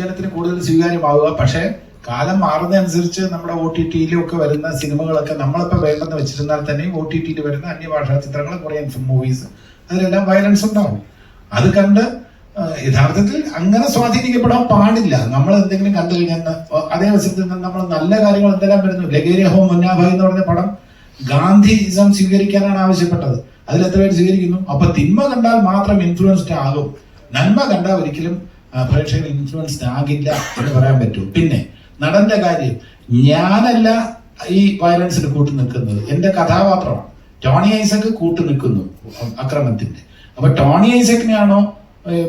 ജനത്തിന് കൂടുതൽ സ്വീകാര്യമാവുക. പക്ഷേ കാലം മാറുന്നതനുസരിച്ച് നമ്മുടെ ഒ ടി ടിയിലും ഒക്കെ വരുന്ന സിനിമകളൊക്കെ നമ്മളിപ്പോൾ വേണ്ടെന്ന് വെച്ചിരുന്നാൽ തന്നെ ഒ ടി ടിയിൽ വരുന്ന അന്യഭാഷാ ചിത്രങ്ങൾ കൊറിയൻ മൂവീസ് അതിലെല്ലാം വയലൻസ് ഉണ്ടാവും. അത് കണ്ട് യഥാർത്ഥത്തിൽ അങ്ങനെ സ്വാധീനിക്കപ്പെടാൻ പാടില്ല. നമ്മൾ എന്തെങ്കിലും കണ്ടു കഴിഞ്ഞാൽ അതേ അവസരത്തിൽ നമ്മൾ നല്ല കാര്യങ്ങൾ എന്തെല്ലാം വരുന്നു? ലഗേരി ഹോം മുന്നാഭായി എന്ന് പറഞ്ഞ പടം ഗാന്ധിസം സ്വീകരിക്കാനാണ് ആവശ്യപ്പെട്ടത്. അതിൽ എത്ര പേര് സ്വീകരിക്കുന്നു? അപ്പൊ തിന്മ കണ്ടാൽ മാത്രം ഇൻഫ്ലുവൻസ്ഡ് ആകും. നന്മ കണ്ടാൽ ഒരിക്കലും പ്രേക്ഷകർ ഇൻഫ്ലുവൻസ്ഡ് ആകില്ല എന്ന് പറയാൻ പറ്റൂ. പിന്നെ നടന്റെ കാര്യം ഞാനല്ല ഈ വയലൻസിന് കൂട്ടു നിൽക്കുന്നത്. എന്റെ കഥാപാത്രമാണ്. ടോണി ഐസക് കൂട്ടു നിൽക്കുന്നു അക്രമത്തിന്റെ. അപ്പൊ ടോണി ഐസക്കിനെയാണോ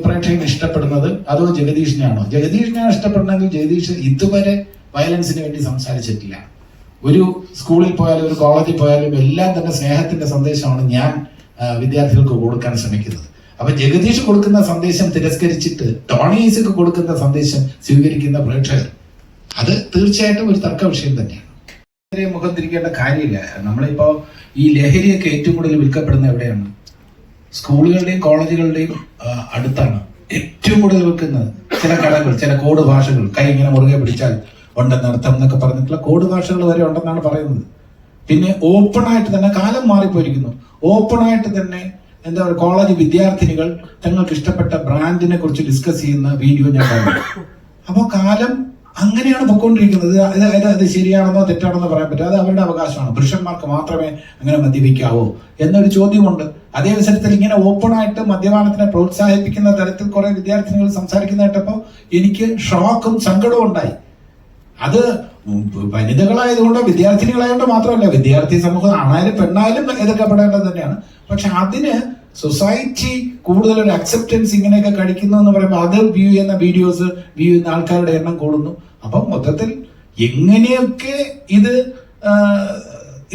പ്രേക്ഷകൻ ഇഷ്ടപ്പെടുന്നത്? അതോ ജഗദീഷിനെയാണോ? ജഗദീഷിനെയാണ് ഇഷ്ടപ്പെടുന്നതെങ്കിൽ ജഗദീഷ് ഇതുവരെ വയലൻസിന് വേണ്ടി സംസാരിച്ചിട്ടില്ല. ഒരു സ്കൂളിൽ പോയാലും ഒരു കോളേജിൽ പോയാലും എല്ലാം തന്നെ സ്നേഹത്തിന്റെ സന്ദേശമാണ് ഞാൻ വിദ്യാർത്ഥികൾക്ക് കൊടുക്കാൻ ശ്രമിക്കുന്നത്. അപ്പൊ ജഗദീഷ് കൊടുക്കുന്ന സന്ദേശം തിരസ്കരിച്ചിട്ട് ടോണി ഐസക്ക് കൊടുക്കുന്ന സന്ദേശം സ്വീകരിക്കുന്ന പ്രേക്ഷകർ അത് തീർച്ചയായിട്ടും ഒരു തർക്ക വിഷയം തന്നെയാണ്. മുഖം തിരിക്കേണ്ട കാര്യമില്ല. നമ്മളിപ്പോ ഈ ലഹരിയൊക്കെ ഏറ്റവും കൂടുതൽ വിൽക്കപ്പെടുന്ന എവിടെയാണ്? സ്കൂളുകളുടെയും കോളേജുകളുടെയും അടുത്താണ് ഏറ്റവും കൂടുതൽ വിൽക്കുന്നത്. ചില കടകൾ ചില കോഡ് ഭാഷകൾ. കൈ ഇങ്ങനെ മുറുകെ പിടിച്ചാൽ ഉണ്ടെന്ന് അർത്ഥം എന്നൊക്കെ പറഞ്ഞിട്ടുള്ള കോഡ് ഭാഷകൾ വരെ ഉണ്ടെന്നാണ് പറയുന്നത്. പിന്നെ ഓപ്പണായിട്ട് തന്നെ കാലം മാറിപ്പോയിരിക്കുന്നു. ഓപ്പണായിട്ട് തന്നെ എന്താ പറയുക കോളേജ് വിദ്യാർത്ഥിനികൾ തങ്ങൾക്ക് ഇഷ്ടപ്പെട്ട ബ്രാൻഡിനെ കുറിച്ച് ഡിസ്കസ് ചെയ്യുന്ന വീഡിയോ ഞാൻ കണ്ടു. അപ്പോൾ കാലം അങ്ങനെയാണ് പൊക്കോണ്ടിരിക്കുന്നത്. അതായത് അത് ശരിയാണെന്നോ തെറ്റാണെന്നോ പറയാൻ പറ്റും അത് അവരുടെ അവകാശമാണ്. പുരുഷന്മാർക്ക് മാത്രമേ അങ്ങനെ മദ്യപിക്കാവൂ എന്നൊരു ചോദ്യമുണ്ട്. അതേ അവസരത്തിൽ ഇങ്ങനെ ഓപ്പൺ ആയിട്ട് മദ്യപാനത്തിനെ പ്രോത്സാഹിപ്പിക്കുന്ന തരത്തിൽ കുറെ വിദ്യാർത്ഥിനികൾ സംസാരിക്കുന്ന കേട്ടപ്പോൾ എനിക്ക് ഷോക്കും സങ്കടവും ഉണ്ടായി. അത് വനിതകളായതുകൊണ്ട് വിദ്യാർത്ഥിനികളായതുകൊണ്ട് മാത്രമല്ല വിദ്യാർത്ഥി സമൂഹം ആണായാലും പെണ്ണായാലും എതിർക്കപ്പെടേണ്ടത് തന്നെയാണ്. പക്ഷെ അതിന് സൊസൈറ്റി കൂടുതൽ ഒരു അക്സെപ്റ്റൻസ് ഇങ്ങനെയൊക്കെ കഴിക്കുന്നു എന്ന് പറയുമ്പോൾ അത് വ്യൂ ചെയ്യുന്ന വീഡിയോസ് വ്യൂ ചെയ്യുന്ന ആൾക്കാരുടെ എണ്ണം കൂടുന്നു. അപ്പം മൊത്തത്തിൽ എങ്ങനെയൊക്കെ ഇത്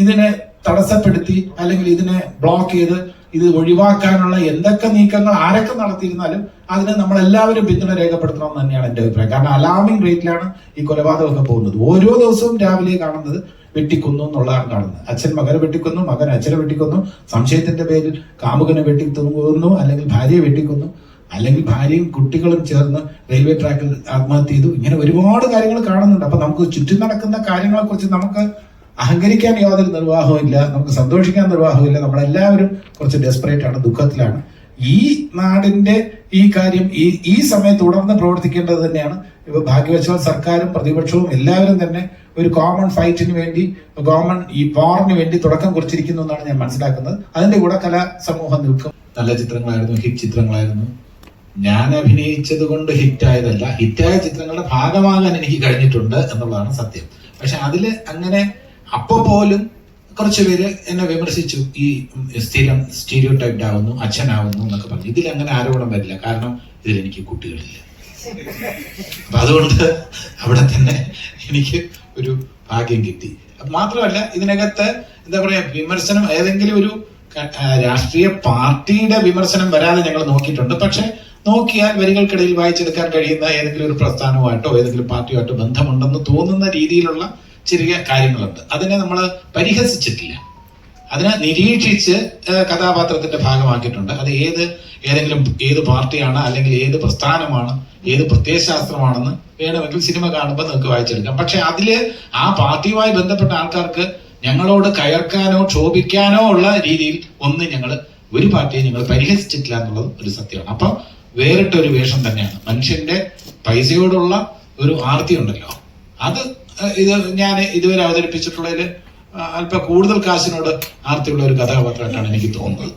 ഇതിനെ തടസ്സപ്പെടുത്തി അല്ലെങ്കിൽ ഇതിനെ ബ്ലോക്ക് ചെയ്ത് ഇത് ഒഴിവാക്കാനുള്ള എന്തൊക്കെ നീക്കങ്ങൾ ആരൊക്കെ നടത്തിയിരുന്നാലും അതിന് നമ്മൾ എല്ലാവരും പിന്തുണ രേഖപ്പെടുത്തണം എന്ന് തന്നെയാണ് എന്റെ അഭിപ്രായം. കാരണം അലാമിംഗ് റേറ്റിലാണ് ഈ കൊലപാതകമൊക്കെ പോകുന്നത്. ഓരോ ദിവസവും രാവിലെ കാണുന്നത് വെട്ടിക്കൊന്നു എന്നുള്ളതാണ് കാണുന്നത്. അച്ഛൻ മകനെ വെട്ടിക്കുന്നു മകൻ അച്ഛനെ വെട്ടിക്കുന്നു സംശയത്തിന്റെ പേരിൽ കാമുകനെ വെട്ടിക്കൊന്നു അല്ലെങ്കിൽ ഭാര്യയെ വെട്ടിക്കുന്നു അല്ലെങ്കിൽ ഭാര്യയും കുട്ടികളും ചേർന്ന് റെയിൽവേ ട്രാക്കിൽ ആത്മഹത്യ ചെയ്തു. ഇങ്ങനെ ഒരുപാട് കാര്യങ്ങൾ കാണുന്നുണ്ട്. അപ്പൊ നമുക്ക് ചുറ്റും നടക്കുന്ന കാര്യങ്ങളെ കുറിച്ച് നമുക്ക് അഹങ്കരിക്കാൻ യാതൊരു നിർവാഹവും ഇല്ല നമുക്ക് സന്തോഷിക്കാൻ നിർവാഹമില്ല നമ്മളെല്ലാവരും കുറച്ച് ഡെസ്പറേറ്റ് ആണ് ദുഃഖത്തിലാണ്. ഈ നാടിന്റെ ഈ കാര്യം ഈ ഈ സമയത്ത് തുടർന്ന് പ്രവർത്തിക്കേണ്ടത് തന്നെയാണ്. ഇപ്പൊ ഭാഗ്യവശാൽ സർക്കാരും പ്രതിപക്ഷവും എല്ലാവരും തന്നെ ഒരു കോമൺ ഫൈറ്റിന് വേണ്ടി കോമൺ ഈ വാറിന് വേണ്ടി തുടക്കം കുറിച്ചിരിക്കുന്നു എന്നാണ് ഞാൻ മനസ്സിലാക്കുന്നത്. അതിന്റെ കൂടെ കലാ സമൂഹം നിൽക്കും. നല്ല ചിത്രങ്ങളായിരുന്നു ഹിറ്റ് ചിത്രങ്ങളായിരുന്നു. ഞാൻ അഭിനയിച്ചത് കൊണ്ട് ഹിറ്റായതല്ല ഹിറ്റായ ചിത്രങ്ങളുടെ ഭാഗമാകാൻ എനിക്ക് കഴിഞ്ഞിട്ടുണ്ട് എന്നുള്ളതാണ് സത്യം. പക്ഷെ അതിൽ അങ്ങനെ അപ്പൊ പോലും കുറച്ച് പേര് എന്നെ വിമർശിച്ചു. ഈ സ്ഥിരം സ്റ്റീരിയോ ടൈപ്ഡ് ആവുന്നു അച്ഛനാവുന്നു എന്നൊക്കെ പറഞ്ഞു. ഇതിൽ അങ്ങനെ ആരോപണം വരില്ല. കാരണം ഇതിൽ എനിക്ക് കുട്ടികളില്ല. അപ്പൊ അതുകൊണ്ട് അവിടെ തന്നെ എനിക്ക് ഒരു ഭാഗ്യം കിട്ടി. മാത്രമല്ല ഇതിനകത്ത് എന്താ പറയാ വിമർശനം ഏതെങ്കിലും ഒരു രാഷ്ട്രീയ പാർട്ടിയുടെ വിമർശനം വരാതെ ഞങ്ങൾ നോക്കിയിട്ടുണ്ട്. പക്ഷെ നോക്കിയാൽ വരികൾക്കിടയിൽ വായിച്ചെടുക്കാൻ കഴിയുന്ന ഏതെങ്കിലും ഒരു പ്രസ്ഥാനവുമായിട്ടോ ഏതെങ്കിലും പാർട്ടിയുമായിട്ടോ ബന്ധമുണ്ടെന്ന് തോന്നുന്ന രീതിയിലുള്ള ചെറിയ കാര്യങ്ങളുണ്ട്. അതിനെ നമ്മൾ പരിഹസിച്ചിട്ടില്ല. അതിനെ നിരീക്ഷിച്ച് കഥാപാത്രത്തിന്റെ ഭാഗമാക്കിയിട്ടുണ്ട്. അത് ഏത് ഏതെങ്കിലും ഏത് പാർട്ടിയാണ് അല്ലെങ്കിൽ ഏത് പ്രസ്ഥാനമാണ് ഏത് പ്രത്യയശാസ്ത്രമാണെന്ന് വേണമെങ്കിൽ സിനിമ കാണുമ്പോൾ നിങ്ങൾക്ക് വായിച്ചെടുക്കാം. പക്ഷെ അതിൽ ആ പാർട്ടിയുമായി ബന്ധപ്പെട്ട ആൾക്കാർക്ക് ഞങ്ങളോട് കയർക്കാനോ ക്ഷോഭിക്കാനോ ഉള്ള രീതിയിൽ ഒന്നും ഞങ്ങൾ ഒരു പാർട്ടിയെ ഞങ്ങൾ പരിഹസിച്ചിട്ടില്ല എന്നുള്ളത് ഒരു സത്യമാണ്. അപ്പം വേറിട്ടൊരു വേഷം തന്നെയാണ്. മനുഷ്യന്റെ പൈസയോടുള്ള ഒരു ആർത്തി ഉണ്ടല്ലോ അത് ഇത് ഞാൻ ഇതുവരെ അവതരിപ്പിച്ചിട്ടുള്ളതിൽ അല്പം കൂടുതൽ കാശിനോട് ആർത്തിയുള്ള ഒരു കഥാപാത്രമായിട്ടാണ് എനിക്ക് തോന്നുന്നത്.